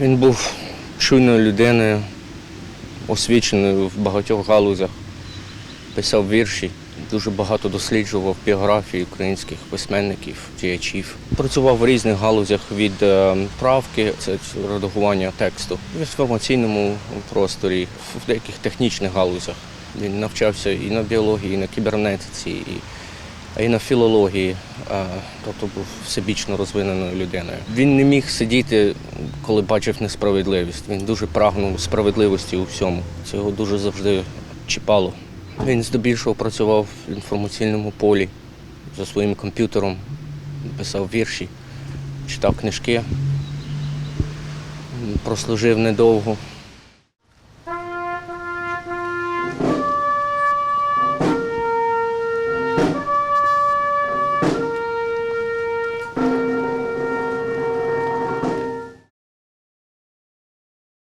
Він був чуйною людиною, освіченою в багатьох галузях, писав вірші, дуже багато досліджував біографії українських письменників, діячів. Працював в різних галузях від е, правки, це редагування тексту, в інформаційному просторі, в деяких технічних галузях. Він навчався і на біології, і на кібернетиці, і й на філології, тобто був всебічно розвиненою людиною. Він не міг сидіти, коли бачив несправедливість. Він дуже прагнув справедливості у всьому. Це його дуже завжди чіпало. Він здебільшого працював в інформаційному полі за своїм комп'ютером, писав вірші, читав книжки. Прослужив недовго